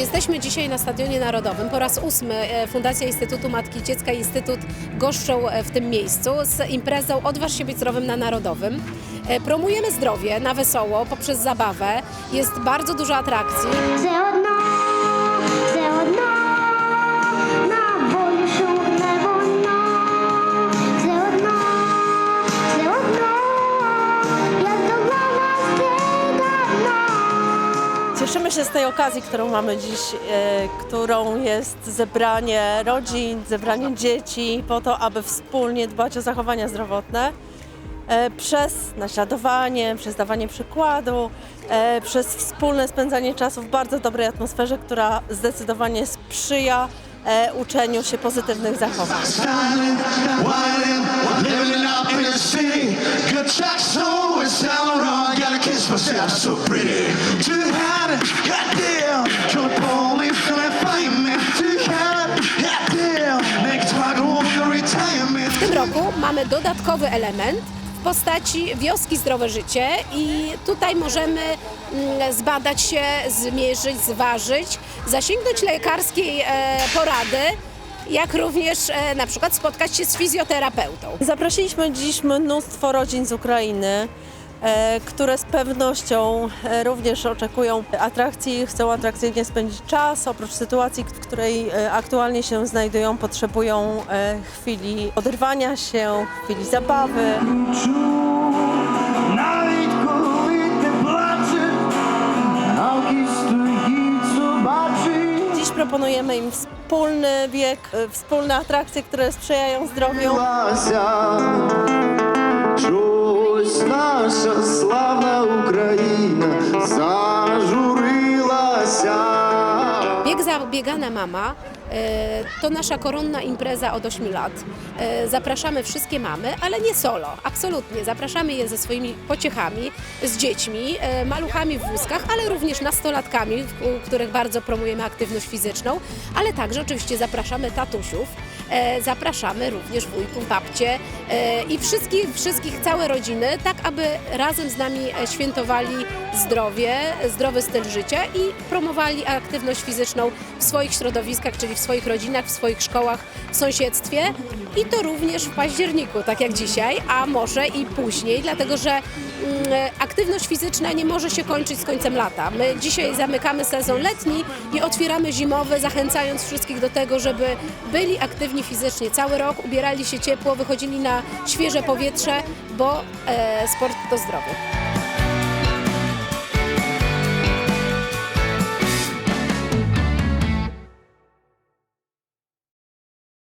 Jesteśmy dzisiaj na Stadionie Narodowym. Po raz ósmy e, Fundacja Instytutu Matki i Dziecka Instytut goszczą e, w tym miejscu z imprezą Odważ się być zdrowym na Narodowym. E, Promujemy zdrowie na wesoło poprzez zabawę. Jest bardzo dużo atrakcji. Cieszymy się z tej okazji, którą mamy dziś, e, którą jest zebranie rodzin, zebranie dzieci po to, aby wspólnie dbać o zachowania zdrowotne e, przez naśladowanie, przez dawanie przykładu, e, przez wspólne spędzanie czasu w bardzo dobrej atmosferze, która zdecydowanie sprzyja uczeniu się pozytywnych zachowań. Tym roku mamy dodatkowy element w postaci wioski Zdrowe Życie i tutaj możemy mm, zbadać się, zmierzyć, zważyć, zasięgnąć lekarskiej e, porady, jak również e, na przykład spotkać się z fizjoterapeutą. Zaprosiliśmy dziś mnóstwo rodzin z Ukrainy, E, które z pewnością e, również oczekują atrakcji, chcą atrakcyjnie spędzić czas. Oprócz sytuacji, w której e, aktualnie się znajdują, potrzebują chwili oderwania się, chwili zabawy. Dziś proponujemy im wspólny wiek, wspólne atrakcje, które sprzyjają zdrowiu Злася, Чогось наша славна Україна зажурилася. Bieg Zabiegana Mama e, to nasza koronna impreza od 8 lat. E, Zapraszamy wszystkie mamy, ale nie solo, absolutnie. Zapraszamy je ze swoimi pociechami, z dziećmi, e, maluchami w wózkach, ale również nastolatkami, u których bardzo promujemy aktywność fizyczną, ale także oczywiście zapraszamy tatusiów, e, zapraszamy również wujków, babcie e, i wszystkich, wszystkich, całe rodziny, tak aby razem z nami e, świętowali zdrowie, zdrowy styl życia i promowali aktywność fizyczną w swoich środowiskach, czyli w swoich rodzinach, w swoich szkołach, w sąsiedztwie i to również w październiku, tak jak dzisiaj, a może i później, dlatego że mm, aktywność fizyczna nie może się kończyć z końcem lata. My dzisiaj zamykamy sezon letni i otwieramy zimowy, zachęcając wszystkich do tego, żeby byli aktywni fizycznie cały rok, ubierali się ciepło, wychodzili na świeże powietrze, bo e, sport to zdrowie.